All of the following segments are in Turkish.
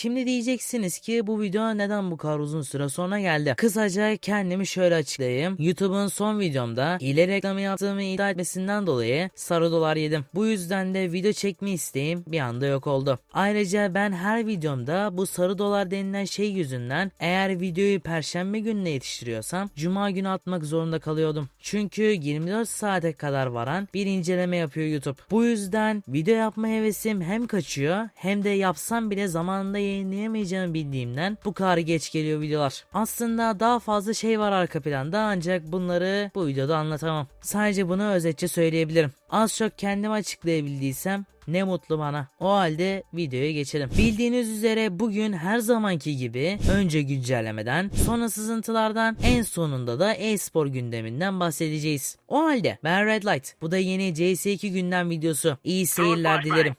Şimdi diyeceksiniz ki bu video neden bu kadar uzun süre sonra geldi? Kısaca kendimi şöyle açıklayayım. YouTube'un son videomda hile reklamı yaptığımı iddia etmesinden dolayı sarı dolar yedim. Bu yüzden de video çekme isteğim bir anda yok oldu. Ayrıca ben her videomda bu sarı dolar denilen şey yüzünden eğer videoyu perşembe gününe yetiştiriyorsam cuma günü atmak zorunda kalıyordum. Çünkü 24 saate kadar varan bir inceleme yapıyor YouTube. Bu yüzden video yapma hevesim hem kaçıyor hem de yapsam bile zamanında yayınlayamayacağımı bildiğimden bu kadar geç geliyor videolar. Aslında daha fazla şey var arka planda ancak bunları bu videoda anlatamam. Sadece bunu özetçe söyleyebilirim. Az çok kendimi açıklayabildiysem ne mutlu bana. O halde videoya geçelim. Bildiğiniz üzere bugün her zamanki gibi önce güncellemeden, sonra sızıntılardan, en sonunda da e-spor gündeminden bahsedeceğiz. O halde ben Red Light. Bu da yeni CS2 gündem videosu. İyi seyirler dilerim.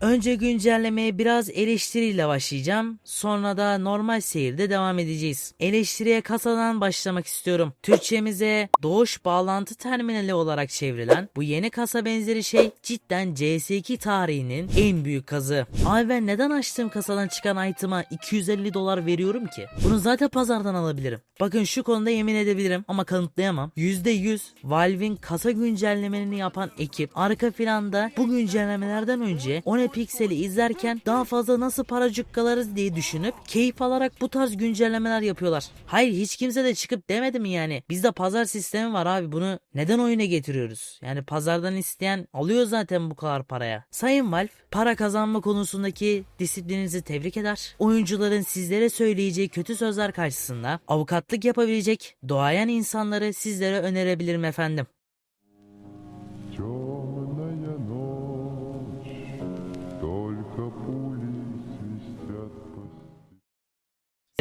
Önce güncellemeye biraz eleştiriyle başlayacağım. Sonra da normal seyirde devam edeceğiz. Eleştiriye kasadan başlamak istiyorum. Türkçemize doğuş bağlantı terminali olarak çevrilen bu yeni kasa benzeri şey cidden CS2 tarihinin en büyük kazı. Abi ben neden açtığım kasadan çıkan item'a 250 dolar veriyorum ki? Bunu zaten pazardan alabilirim. Bakın şu konuda yemin edebilirim ama kanıtlayamam. %100 Valve'in kasa güncellemelerini yapan ekip arka planda bu güncellemelerden önce 10 Anime Pixel'i izlerken daha fazla nasıl para cukkalarız diye düşünüp keyif alarak bu tarz güncellemeler yapıyorlar. Hayır hiç kimse de çıkıp demedi mi yani? Bizde pazar sistemi var abi bunu neden oyuna getiriyoruz? Yani pazardan isteyen alıyor zaten bu kadar paraya. Sayın Valve para kazanma konusundaki disiplininizi tebrik eder. Oyuncuların sizlere söyleyeceği kötü sözler karşısında avukatlık yapabilecek doğayan insanları sizlere önerebilirim efendim. Çok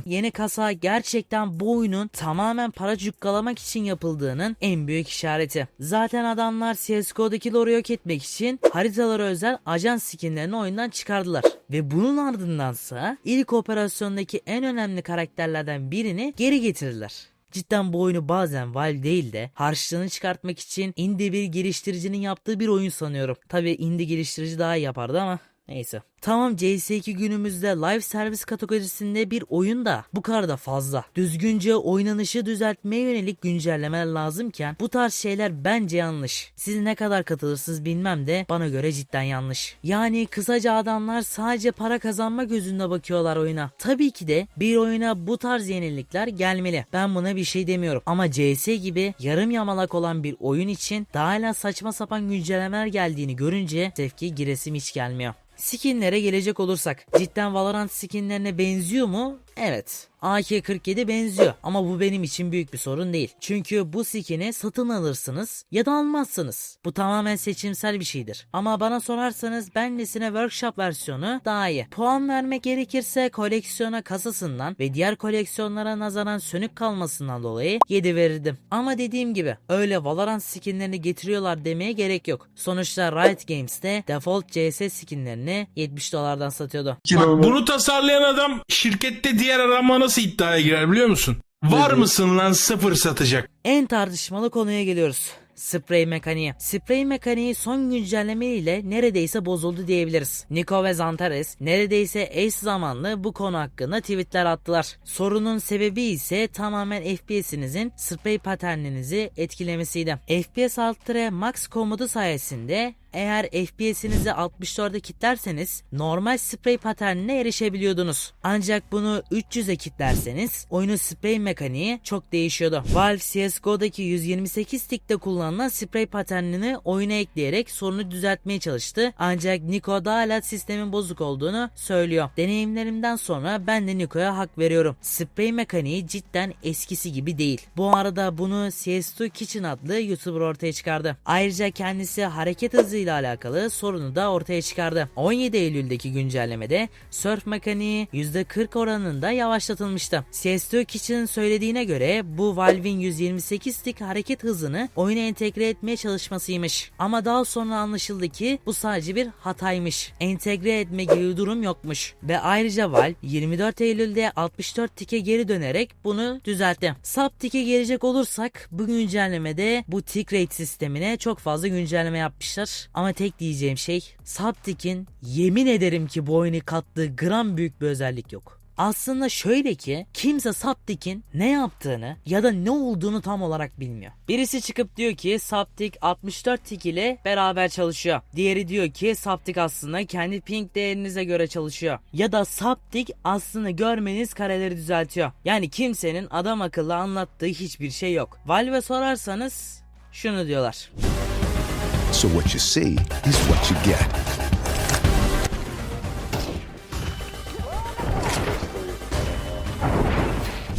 по Yeni kasa gerçekten bu oyunun tamamen para cukkalamak için yapıldığının en büyük işareti. Zaten adamlar CSGO'daki lore'u yok etmek için haritalara özel ajan skinlerini oyundan çıkardılar. Ve bunun ardındansa ilk operasyondaki en önemli karakterlerden birini geri getirdiler. Cidden bu oyunu bazen Valve değil de harçlığını çıkartmak için indie bir geliştiricinin yaptığı bir oyun sanıyorum. Tabi indie geliştirici daha iyi yapardı ama Neyse. Tamam CS2 günümüzde live servis kategorisinde bir oyun da bu kadar da fazla. Düzgünce oynanışı düzeltmeye yönelik güncellemeler lazımken bu tarz şeyler bence yanlış. Siz ne kadar katılırsınız bilmem de bana göre cidden yanlış. Yani kısaca adamlar sadece para kazanma gözünde bakıyorlar oyuna. Tabii ki de bir oyuna bu tarz yenilikler gelmeli. Ben buna bir şey demiyorum. Ama CS gibi yarım yamalak olan bir oyun için daha hala saçma sapan güncellemeler geldiğini görünce tepki giresim hiç gelmiyor. Skinlere gelecek olursak cidden Valorant skinlerine benziyor mu? Evet. AK-47 benziyor ama bu benim için büyük bir sorun değil. Çünkü bu skin'i satın alırsınız ya da almazsınız. Bu tamamen seçimsel bir şeydir. Ama bana sorarsanız benlesine workshop versiyonu daha iyi. Puan vermek gerekirse koleksiyona kasasından ve diğer koleksiyonlara nazaran sönük kalmasından dolayı 7 verirdim. Ama dediğim gibi öyle Valorant skinlerini getiriyorlar demeye gerek yok. Sonuçta Riot Games'te default CS skinlerini 70 dolardan satıyordu. Bak bunu tasarlayan adam şirkette diğer arama nasıl iddiaya girer biliyor musun? Var mısın lan sıfır satacak? En tartışmalı konuya geliyoruz. Sprey mekaniği. Sprey mekaniği son güncelleme ile neredeyse bozuldu diyebiliriz. Nico ve Zantares neredeyse eş zamanlı bu konu hakkında tweetler attılar. Sorunun sebebi ise tamamen FPS'inizin sprey paterninizi etkilemesiydi. FPS alt max komutu sayesinde eğer FPS'inizi 64'e kitlerseniz normal sprey paternine erişebiliyordunuz. Ancak bunu 300'e kitlerseniz oyunun sprey mekaniği çok değişiyordu. Valve CSGO'daki 128 stick'te kullanılan sprey paternini oyuna ekleyerek sorunu düzeltmeye çalıştı. Ancak Niko da hala sistemin bozuk olduğunu söylüyor. Deneyimlerimden sonra ben de Niko'ya hak veriyorum. Sprey mekaniği cidden eskisi gibi değil. Bu arada bunu CS2 Kitchen adlı YouTuber ortaya çıkardı. Ayrıca kendisi hareket hızıyla alakalı sorunu da ortaya çıkardı. 17 Eylül'deki güncellemede surf mekaniği %40 oranında yavaşlatılmıştı. CS2 Kitchen söylediğine göre bu Valve'in 128 stick hareket hızını oyuna entegre etmeye çalışmasıymış. Ama daha sonra anlaşıldı ki bu sadece bir hataymış. Entegre etme gibi durum yokmuş. Ve ayrıca Valve 24 Eylül'de 64 tike geri dönerek bunu düzeltti. Sub tike gelecek olursak bu güncellemede bu tick rate sistemine çok fazla güncelleme yapmışlar. Ama tek diyeceğim şey Saptik'in yemin ederim ki bu oyunu kattığı gram büyük bir özellik yok. Aslında şöyle ki kimse Saptik'in ne yaptığını ya da ne olduğunu tam olarak bilmiyor. Birisi çıkıp diyor ki Saptik 64 tik ile beraber çalışıyor. Diğeri diyor ki Saptik aslında kendi ping değerinize göre çalışıyor. Ya da Saptik aslında görmeniz kareleri düzeltiyor. Yani kimsenin adam akıllı anlattığı hiçbir şey yok. Valve sorarsanız şunu diyorlar. So what you see is what you get.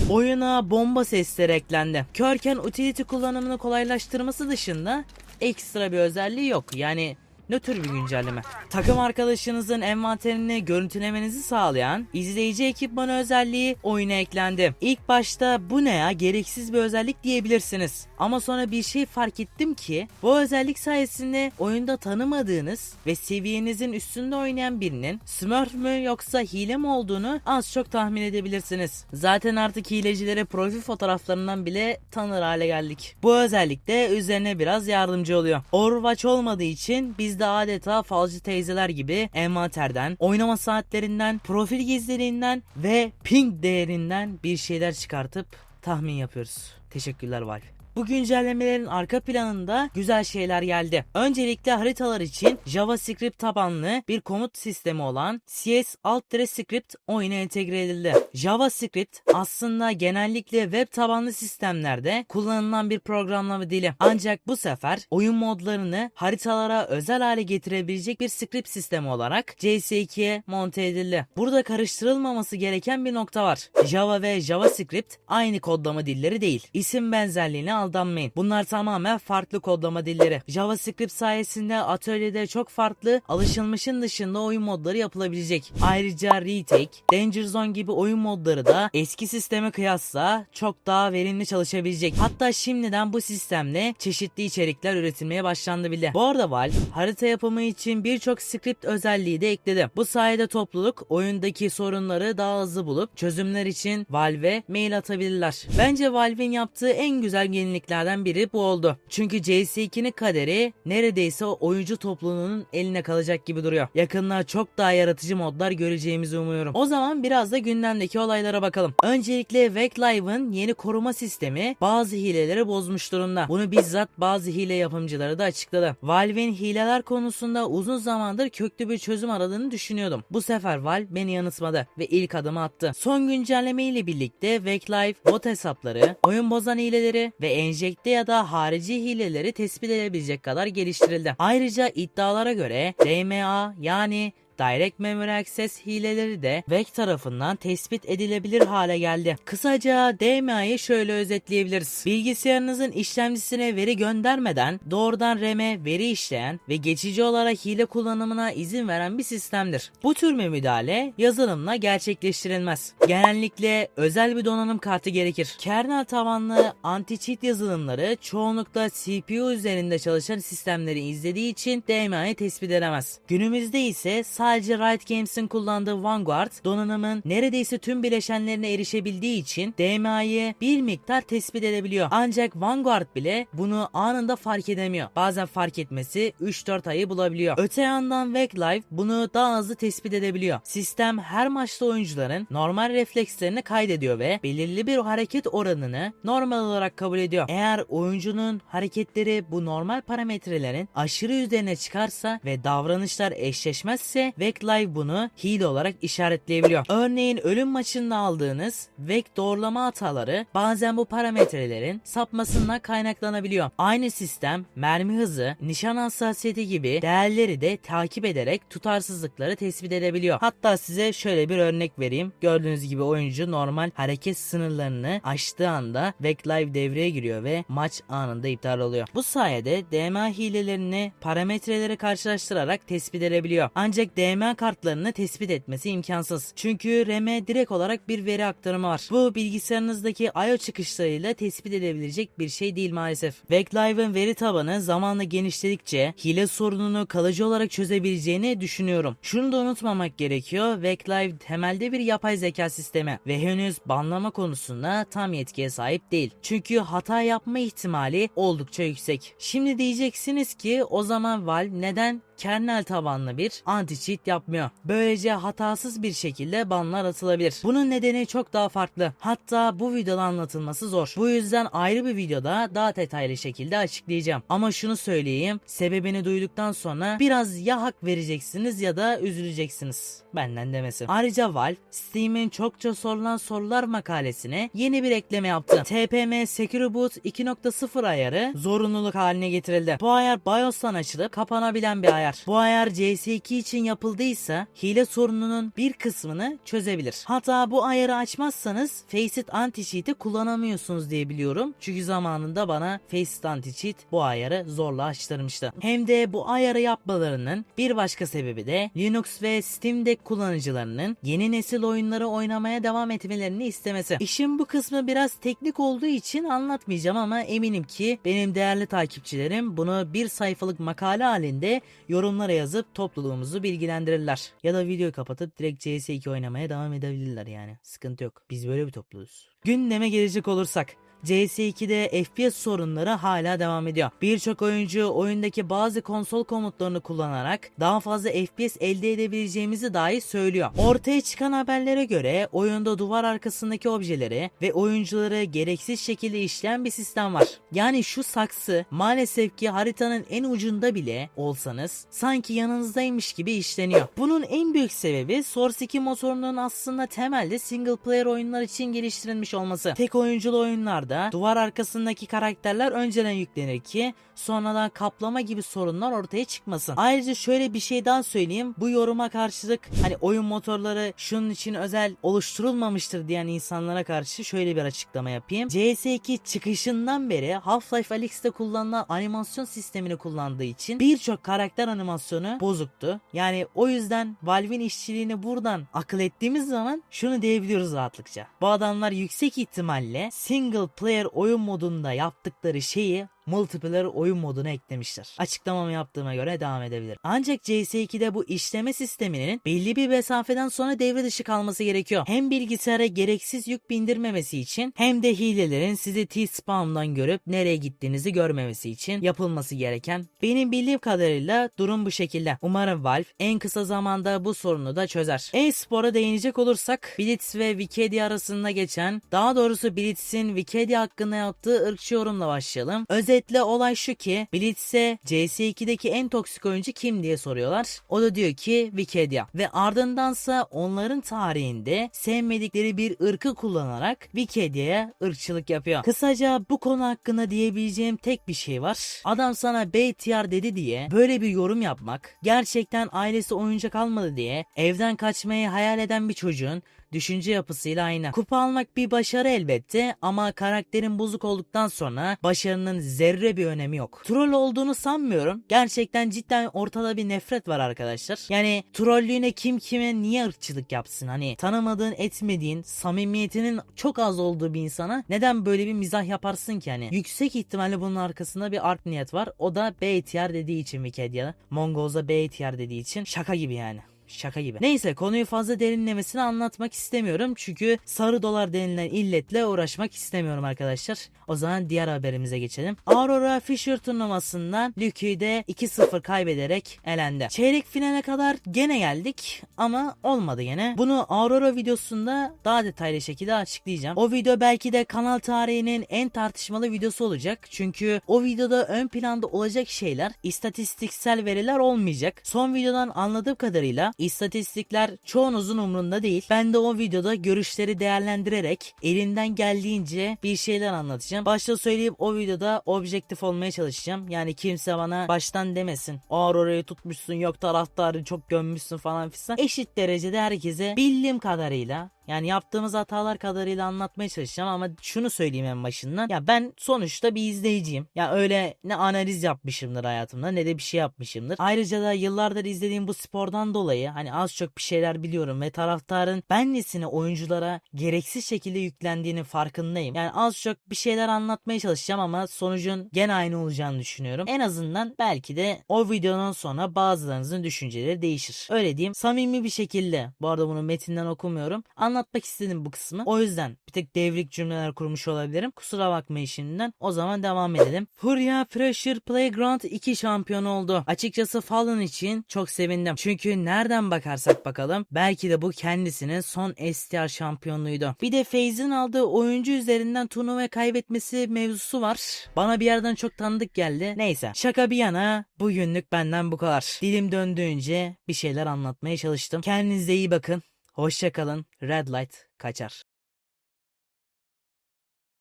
Oyuna bomba sesleri eklendi. Körken utility kullanımını kolaylaştırması dışında ekstra bir özelliği yok. Yani nötr bir güncelleme. Takım arkadaşınızın envanterini görüntülemenizi sağlayan izleyici ekipmanı özelliği oyuna eklendi. İlk başta bu ne ya gereksiz bir özellik diyebilirsiniz. Ama sonra bir şey fark ettim ki bu özellik sayesinde oyunda tanımadığınız ve seviyenizin üstünde oynayan birinin smurf mü yoksa hile mi olduğunu az çok tahmin edebilirsiniz. Zaten artık hilecilere profil fotoğraflarından bile tanır hale geldik. Bu özellik de üzerine biraz yardımcı oluyor. Overwatch olmadığı için biz de adeta falcı teyzeler gibi envanterden, oynama saatlerinden, profil gizliliğinden ve ping değerinden bir şeyler çıkartıp tahmin yapıyoruz. Teşekkürler Valve. Bu güncellemelerin arka planında güzel şeyler geldi. Öncelikle haritalar için JavaScript tabanlı bir komut sistemi olan CS Alt-Script oyuna entegre edildi. JavaScript aslında genellikle web tabanlı sistemlerde kullanılan bir programlama dili. Ancak bu sefer oyun modlarını haritalara özel hale getirebilecek bir script sistemi olarak CS2'ye monte edildi. Burada karıştırılmaması gereken bir nokta var. Java ve JavaScript aynı kodlama dilleri değil. İsim benzerliğine aldanmayın. Bunlar tamamen farklı kodlama dilleri. JavaScript sayesinde atölyede çok farklı alışılmışın dışında oyun modları yapılabilecek. Ayrıca Retake, Danger Zone gibi oyun modları da eski sisteme kıyasla çok daha verimli çalışabilecek. Hatta şimdiden bu sistemle çeşitli içerikler üretilmeye başlandı bile. Bu arada Valve harita yapımı için birçok script özelliği de ekledi. Bu sayede topluluk oyundaki sorunları daha hızlı bulup çözümler için Valve'e mail atabilirler. Bence Valve'in yaptığı en güzel yeniliklerden biri bu oldu. Çünkü CS2'nin kaderi neredeyse oyuncu topluluğunun eline kalacak gibi duruyor. Yakında çok daha yaratıcı modlar göreceğimizi umuyorum. O zaman biraz da gündemdeki olaylara bakalım. Öncelikle Veclive'ın yeni koruma sistemi bazı hileleri bozmuş durumda. Bunu bizzat bazı hile yapımcıları da açıkladı. Valve'in hileler konusunda uzun zamandır köklü bir çözüm aradığını düşünüyordum. Bu sefer Valve beni yanıltmadı ve ilk adımı attı. Son güncelleme ile birlikte Veclive bot hesapları, oyun bozan hileleri ve enjekte ya da harici hileleri tespit edebilecek kadar geliştirildi. Ayrıca iddialara göre DMA yani Direct Memory Access hileleri de VEC tarafından tespit edilebilir hale geldi. Kısaca DMA'yı şöyle özetleyebiliriz. Bilgisayarınızın işlemcisine veri göndermeden doğrudan RAM'e veri işleyen ve geçici olarak hile kullanımına izin veren bir sistemdir. Bu tür bir müdahale yazılımla gerçekleştirilmez. Genellikle özel bir donanım kartı gerekir. Kernel tabanlı anti-cheat yazılımları çoğunlukla CPU üzerinde çalışan sistemleri izlediği için DMA'yı tespit edemez. Günümüzde ise sadece Riot Games'in kullandığı Vanguard donanımın neredeyse tüm bileşenlerine erişebildiği için DMA'yı bir miktar tespit edebiliyor. Ancak Vanguard bile bunu anında fark edemiyor. Bazen fark etmesi 3-4 ayı bulabiliyor. Öte yandan Veclive bunu daha hızlı tespit edebiliyor. Sistem her maçta oyuncuların normal reflekslerini kaydediyor ve belirli bir hareket oranını normal olarak kabul ediyor. Eğer oyuncunun hareketleri bu normal parametrelerin aşırı üzerine çıkarsa ve davranışlar eşleşmezse Veclive bunu hile olarak işaretleyebiliyor. Örneğin ölüm maçında aldığınız Vec doğrulama hataları bazen bu parametrelerin sapmasından kaynaklanabiliyor. Aynı sistem mermi hızı, nişan hassasiyeti gibi değerleri de takip ederek tutarsızlıkları tespit edebiliyor. Hatta size şöyle bir örnek vereyim. Gördüğünüz gibi oyuncu normal hareket sınırlarını aştığı anda Veclive devreye giriyor ve maç anında iptal oluyor. Bu sayede DMA hilelerini parametreleri karşılaştırarak tespit edebiliyor. Ancak DMA RMA kartlarını tespit etmesi imkansız. Çünkü RAM'e direkt olarak bir veri aktarımı var. Bu bilgisayarınızdaki I.O. çıkışlarıyla tespit edilebilecek bir şey değil maalesef. Backlive'ın veri tabanı zamanla genişledikçe hile sorununu kalıcı olarak çözebileceğini düşünüyorum. Şunu da unutmamak gerekiyor. Backlive temelde bir yapay zeka sistemi ve henüz banlama konusunda tam yetkiye sahip değil. Çünkü hata yapma ihtimali oldukça yüksek. Şimdi diyeceksiniz ki o zaman Valve neden kernel tabanlı bir anti-cheat yapmıyor. Böylece hatasız bir şekilde banlar atılabilir. Bunun nedeni çok daha farklı. Hatta bu videoda anlatılması zor. Bu yüzden ayrı bir videoda daha detaylı şekilde açıklayacağım. Ama şunu söyleyeyim. Sebebini duyduktan sonra biraz ya hak vereceksiniz ya da üzüleceksiniz. Benden demesi. Ayrıca Valve, Steam'in çokça sorulan sorular makalesine yeni bir ekleme yaptı. TPM Secure Boot 2.0 ayarı zorunluluk haline getirildi. Bu ayar BIOS'tan açılıp kapanabilen bir ayar. Bu ayar CS2 için yapıldıysa hile sorununun bir kısmını çözebilir. Hatta bu ayarı açmazsanız Faceit Anti-Cheat'i kullanamıyorsunuz diye biliyorum. Çünkü zamanında bana Faceit Anti-Cheat bu ayarı zorla açtırmıştı. Hem de bu ayarı yapmalarının bir başka sebebi de Linux ve Steam Deck kullanıcılarının yeni nesil oyunları oynamaya devam etmelerini istemesi. İşin bu kısmı biraz teknik olduğu için anlatmayacağım ama eminim ki benim değerli takipçilerim bunu bir sayfalık makale halinde yorumlara yazıp topluluğumuzu bilgilendirirler. Ya da videoyu kapatıp direkt CS2 oynamaya devam edebilirler yani. Sıkıntı yok. Biz böyle bir topluluğuz. Gündeme gelecek olursak. CS2'de FPS sorunları hala devam ediyor. Birçok oyuncu oyundaki bazı konsol komutlarını kullanarak daha fazla FPS elde edebileceğimizi dahi söylüyor. Ortaya çıkan haberlere göre oyunda duvar arkasındaki objeleri ve oyuncuları gereksiz şekilde işleyen bir sistem var. Yani şu saksı maalesef ki haritanın en ucunda bile olsanız sanki yanınızdaymış gibi işleniyor. Bunun en büyük sebebi Source 2 motorunun aslında temelde single player oyunlar için geliştirilmiş olması. Tek oyunculu oyunlarda duvar arkasındaki karakterler önceden yüklenir ki sonradan kaplama gibi sorunlar ortaya çıkmasın. Ayrıca şöyle bir şey daha söyleyeyim. Bu yoruma karşılık hani oyun motorları şunun için özel oluşturulmamıştır diyen insanlara karşı şöyle bir açıklama yapayım. CS2 çıkışından beri Half-Life Alyx'te kullanılan animasyon sistemini kullandığı için birçok karakter animasyonu bozuktu. Yani o yüzden Valve'in işçiliğini buradan akıl ettiğimiz zaman şunu diyebiliyoruz rahatlıkça. Bu adamlar yüksek ihtimalle single player oyun modunda yaptıkları şeyi multiplayer oyun moduna eklemişler. Açıklamamı yaptığıma göre devam edebilir. Ancak CS2'de bu işleme sisteminin belli bir mesafeden sonra devre dışı kalması gerekiyor. Hem bilgisayara gereksiz yük bindirmemesi için hem de hilelerin sizi T-Spawn'dan görüp nereye gittiğinizi görmemesi için yapılması gereken. Benim bildiğim kadarıyla durum bu şekilde. Umarım Valve en kısa zamanda bu sorunu da çözer. E-spora değinecek olursak Blitz ve Wikidia arasında geçen daha doğrusu Blitz'in Wikidia hakkında yaptığı ırkçı yorumla başlayalım. Özetle olay şu ki Blitz'e CS2'deki en toksik oyuncu kim diye soruyorlar. O da diyor ki Wikidia. Ve ardındansa onların tarihinde sevmedikleri bir ırkı kullanarak Wikedia'ya ırkçılık yapıyor. Kısaca bu konu hakkında diyebileceğim tek bir şey var. Adam sana BTR dedi diye böyle bir yorum yapmak gerçekten ailesi oyuncak almadı diye evden kaçmayı hayal eden bir çocuğun düşünce yapısıyla aynı. Kupa almak bir başarı elbette ama karakterin bozuk olduktan sonra başarının zerre bir önemi yok. Troll olduğunu sanmıyorum. Gerçekten cidden ortada bir nefret var arkadaşlar. Yani trollüğüne kim kime niye ırkçılık yapsın? Hani tanımadığın etmediğin samimiyetinin çok az olduğu bir insana neden böyle bir mizah yaparsın ki hani? Yüksek ihtimalle bunun arkasında bir art niyet var. O da BTR dediği için Wikidya. Mongolza BTR dediği için şaka gibi yani. Şaka gibi. Neyse konuyu fazla derinlemesine anlatmak istemiyorum. Çünkü sarı dolar denilen illetle uğraşmak istemiyorum arkadaşlar. O zaman diğer haberimize geçelim. Aurora Fisher turnuvasından Lükü'de 2-0 kaybederek elendi. Çeyrek finale kadar gene geldik ama olmadı gene. Bunu Aurora videosunda daha detaylı şekilde açıklayacağım. O video belki de kanal tarihinin en tartışmalı videosu olacak. Çünkü o videoda ön planda olacak şeyler istatistiksel veriler olmayacak. Son videodan anladığım kadarıyla İstatistikler çoğunuzun umrunda değil. Ben de o videoda görüşleri değerlendirerek elimden geldiğince bir şeyler anlatacağım. Başta söyleyip o videoda objektif olmaya çalışacağım. Yani kimse bana baştan demesin. Ağır orayı tutmuşsun yok taraftarı çok gömmüşsün falan filan. Eşit derecede herkese bildiğim kadarıyla Yani yaptığımız hatalar kadarıyla anlatmaya çalışacağım ama şunu söyleyeyim en başından. Ya ben sonuçta bir izleyiciyim. Ya öyle ne analiz yapmışımdır hayatımda ne de bir şey yapmışımdır. Ayrıca da yıllardır izlediğim bu spordan dolayı hani az çok bir şeyler biliyorum ve taraftarın benlisini oyunculara gereksiz şekilde yüklendiğinin farkındayım. Yani az çok bir şeyler anlatmaya çalışacağım ama sonucun gene aynı olacağını düşünüyorum. En azından belki de o videodan sonra bazılarınızın düşünceleri değişir. Öyle diyeyim. Samimi bir şekilde bu arada bunu metinden okumuyorum. Anlatmak istedim bu kısmı. O yüzden bir tek devrik cümleler kurmuş olabilirim. Kusura bakmayın şimdiden. O zaman devam edelim. Furya Pressure Playground 2 şampiyon oldu. Açıkçası Fallen için çok sevindim. Çünkü nereden bakarsak bakalım belki de bu kendisinin son STR şampiyonluğuydu. Bir de FaZe'in aldığı oyuncu üzerinden turnuva kaybetmesi mevzusu var. Bana bir yerden çok tanıdık geldi. Neyse şaka bir yana bugünlük benden bu kadar. Dilim döndüğünce bir şeyler anlatmaya çalıştım. Kendinize iyi bakın. Hoşçakalın. Red Light kaçar.